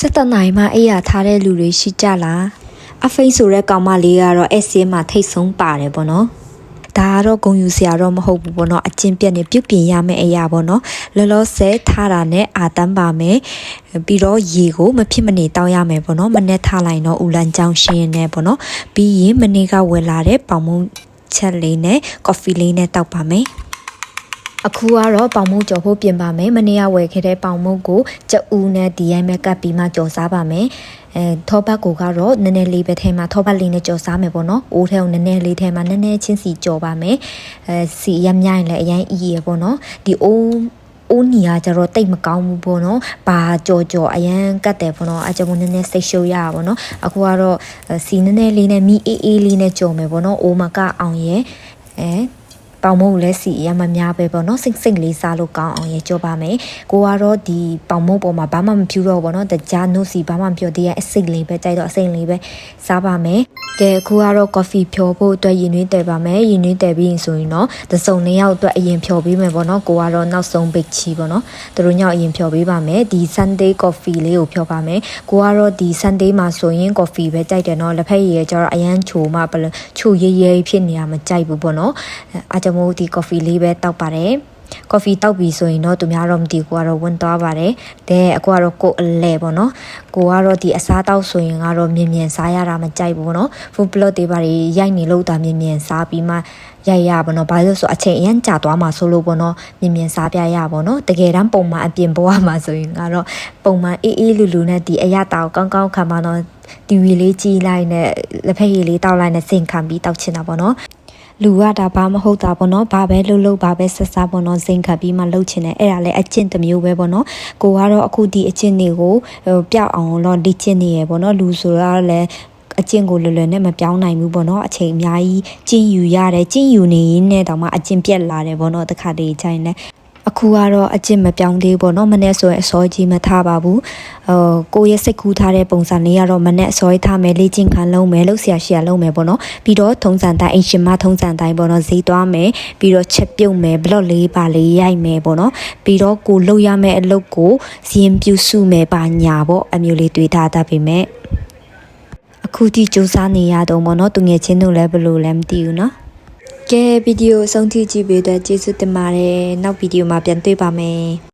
စက်တနိုင်မှအိယာထားတဲ့လူတွေရှိကြလားအဖိတ်ဆိုတဲ့ကောင်မလေးကတော့အစင်းမှာထိတ်ဆုံးပါတယ်ပေါ့နော်ဒါကတော့ဂုံယူစရာတော့မဟုတ်ဘူးပေါ့နော်အချင်းပြက်နေပြုတ်ပြင်ရမယ့်အရာပေါ့နော်လောလောဆယ်ထားတာနဲ့အာတန်းပါမယ်ပြီးတော့ရေကိုမဖြစ်မနေတောက်ရမယ်ပေါ့နော်မနဲ့ထားလိုက်တော့ဦးလန်ချောင်းရှင်းနေပေါ့နော်ပြီးရင်မနေ့ကဝယ်လာတဲ့ပေါင်မုံချက်လေးနဲ့ကော်ဖီလေးနဲ့တောက်ပါမယ် အခုကတော့ပေါင်မုတ်ကြော်ဖို့ပြင်ပါမယ်မနေ့ကဝယ်ခဲ့တဲ့ပေါင်မုတ်ကိုကြက်ဦးနဲ့ဒီရိုင်းမဲ့ကပ်ပြီးမှကြော်စားပါမယ်အဲထောပတ်ကိုကတော့နည်းနည်းလေးပဲထဲမှာထောပတ်လေးနဲ့ကြော်စားမယ်ပေါ့နော်အိုးထဲကိုနည်းနည်းလေးထဲမှာနည်းနည်းချင်းစီကြော်ပါမယ်အဲစီရမ်းမြိုင်လည်းအရင်အီးရပေါ့နော်ဒီအိုးအိုးနီကကျတော့တိတ်မကောင်းဘူးပေါ့နော်။ဘာကြော်ကြော်အရန်ကတ်တယ်ပေါ့နော်။အကြောင်းနည်းနည်းစိတ်ရှုပ်ရပါပေါ့နော်။အခုကတော့စီနည်းနည်းလေးနဲ့မီအေးအေးလေးနဲ့ကြော်မယ်ပေါ့နော်။အိုးမကအောင်ရဲ့အဲ ပေါင်မုတ်လည်းစီရမများပဲပေါ့နော်စိတ်စိတ်လေးစားလို့ကောင်းအောင်ရေကြောပါမယ်ကိုကတော့ဒီပေါင်မုတ်ပေါ်မှာဘာမှမဖြူတော့ဘောနော်တကြားနို့စီဘာမှမပြောသေးရအစိတ်လေးပဲကြိုက်တော့အစိတ်လေးပဲစားပါမယ် ကဲအခုကတော့ကော်ဖီဖြောဖို့အတွက်ရည်နွေးတယ်ပါမယ်ရည်နွေးတယ်ပြီးရင်ဆိုရင်တော့သစုံနှစ်ယောက်အတွက်အရင်ဖြောပေးမယ်ပေါ့နော်ကိုကတော့နောက်ဆုံးပိတ်ချီပေါ့နော်သူတို့ညောက်အရင်ဖြောပေးပါမယ်ဒီ Sunday coffee လေးကိုဖြောပါမယ်ကိုကတော့ဒီ Sunday မှာဆိုရင် coffee ပဲကြိုက်တယ်နော်လက်ဖက်ရည်ရကျတော့အရန်ချိုမှဘယ်ချိုရဲရဲဖြစ်နေရမကြိုက်ဘူးပေါ့နော်အားကြောင့်မို့ဒီ coffee လေးပဲတောက်ပါတယ် ကော်ဖီတောက်ပြီဆိုရင်တော့သူများတော့မသိဘူးကတော့ဝင်သွားပါတယ်တဲ့အခုကတော့ကိုအလဲပေါ့နော်ကိုကတော့ဒီအစားတောက်ဆိုရင်ကတော့မြင်မြင်စားရတာမကြိုက်ဘူးပေါ့နော် food plot တွေပါရိုက်နေလို့တာမြင်မြင်စားပြီးမှရိုက်ရပါတော့ဘာလို့ဆိုအချိန်အရင်ကြာသွားမှာဆိုလို့ပေါ့နော်မြင်မြင်စားပြရပါတော့တကယ်တမ်းပုံမှန်အပြင်ပေါ်မှာဆိုရင်ကတော့ပုံမှန်အေးအေးလူလူနဲ့ဒီအရတာကိုကောင်းကောင်းခံပါတော့တီဗီလေးကြည့်လိုက်နဲ့လက်ဖက်ရည်လေးတောက်လိုက်နဲ့စင်ခံပြီးတောက်ချင်တာပေါ့နော် လူကဒါဘာမဟုတ်တာပေါ့နော်ဘာပဲလှုပ်လှုပ်ဘာပဲဆက်စားပေါ့နော်စိန်ခတ်ပြီးမှလှုပ်ချင်တယ်အဲ့ဒါလည်းအကျင့်တစ်မျိုးပဲပေါ့နော်ကိုကတော့အခုဒီအကျင့်တွေကိုဟိုပျောက်အောင်တော့လေ့ကျင့်နေရပေါ့နော်လူဆိုတော့လည်းအကျင့်ကိုလွယ်လွယ်နဲ့မပြောင်းနိုင်ဘူးပေါ့နော်အချိန်အများကြီးကျင့်ယူရတယ်ကျင့်ယူနေရင်းနဲ့တောင်မှအကျင့်ပြက်လာတယ်ပေါ့နော်တခါတည်းချိုင်းနဲ့ အခုကတော့အကျင့်မပြောင်းသေးဘူးပေါ့နော်မနေ့ဆိုရင်အစောကြီးမထားပါဘူးဟိုကိုရဲ့စိတ်ကူးထားတဲ့ပုံစံလေးကတော့မနေ့အစောကြီးထားမယ်လေ့ကျင့်ခံလုံးမယ်လှုပ်ရှားရှာလုံးမယ်ပေါ့နော်ပြီးတော့ထုံးစံတိုင်းအင်ရှင်မထုံးစံတိုင်းပေါ့နော်ဈေးသွားမယ်ပြီးတော့ချက်ပြုတ်မယ်ဘလော့လေးပါလေးရိုက်မယ်ပေါ့နော်ပြီးတော့ကိုလှုပ်ရမယ့်အလုပ်ကိုဇရင်ပြုစုမယ်ပါညာပေါ့အမျိုးလေးတွေးထားတတ်ပေမဲ့အခုထိစူးစမ်းနေရတော့ပေါ့နော်သူငယ်ချင်းတို့လည်းဘယ်လိုလဲမသိဘူးနော် ကဲဗီဒီယိုအဆုံးထိကြည့်ပေးတဲ့ကျေးဇူးတင်ပါတယ်နောက်ဗီဒီယိုမှာပြန်တွေ့ပါမယ်